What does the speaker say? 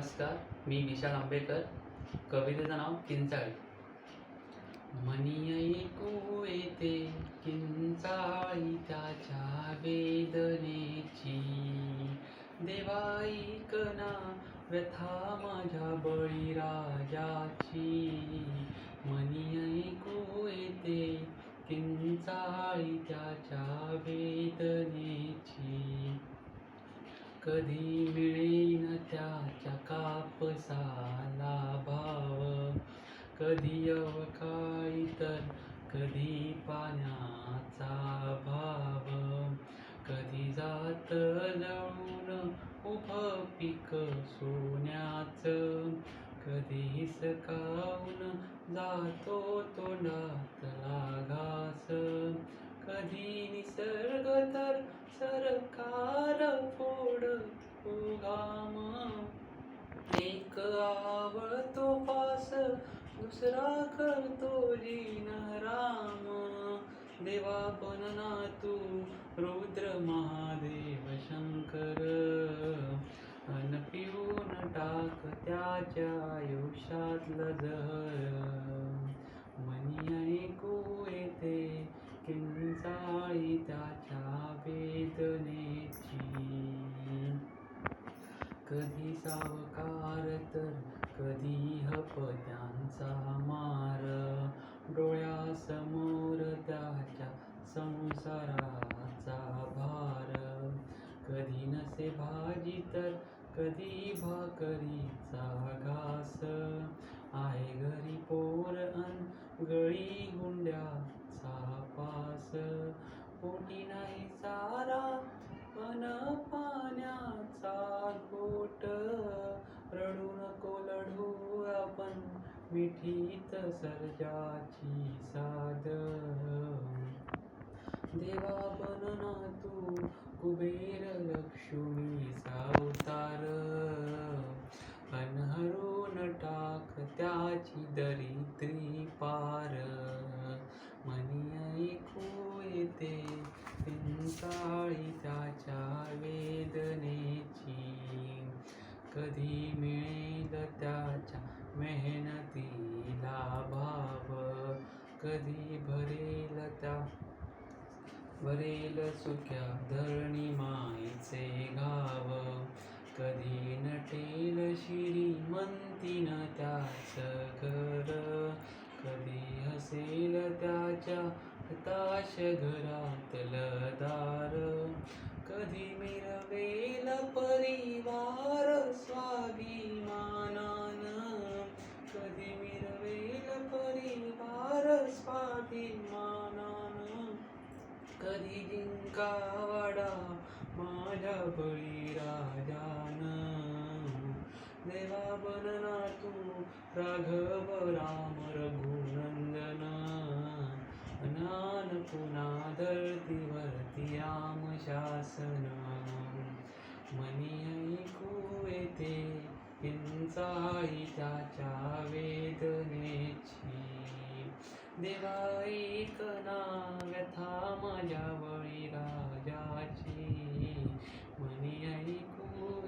नमस्कार मी विशाल आंबेकर. कवितेचं नाव किंचाळी. मनी येते किंचाळी त्याच्या वेदनेची. देवाई कना व्यथा माझ्या बळीराजाची. मनी को येते किंचाळी त्याच्या वेदनेची. कधी मिळेन कधी अवकाळी तर कधी पाण्याचा भाव कधी जात जळून उभं पीक सोन्याचं? कधी सकावून जातो तोंडातला घास कधी निसर्ग तर सरकार फोडतो घाम एक आवतो दुसरा करतो राम देवा बनना तू रुद्र महादेव शंकर. अन पिऊन टाक त्याच्या आयुष्यातलं जहर मनी ऐकू येते किंचाळी त्याच्या वेदनेची. कधी सावकार तर कधी हपत्यांचा मार डोळ्यासमोर त्याच्या संसाराचा भार. कधी नसे भाजी तर कधी भाकरीचा घास. आहे मिठीत सर्जाची साद. देवा बनना तू कुबेर लक्ष्मी सावतार. अनहरून टाक त्याची दरिद्री पार. मनी ऐकू येते पिंचाळी त्याच्या वेदनेची. कधी मिळेल त्या मेहनतीला भाव कधी भरेल त्या वरील सुख्या धरणी माईचे घाव कधी नटेल श्रीमंतीन त्याच घर. कधी हसेल त्याच्या हताश घरातलं दार. कधी मिरवेल परिवार स्वाभिमानान. कधी मिरवेल परिवार स्वाभिमान कधी जिंकावाडा माझ्या बळीराजान देवा बनना तू राघव राम रघुनंदन. अनान पुन्हा धरतीवरती आम शासन. मनी ऐकू येते किंचाळी त्याच्या वेदनेची. देवा ऐकना व्यथा माझ्या बळी राजाची. म्हणी ऐकू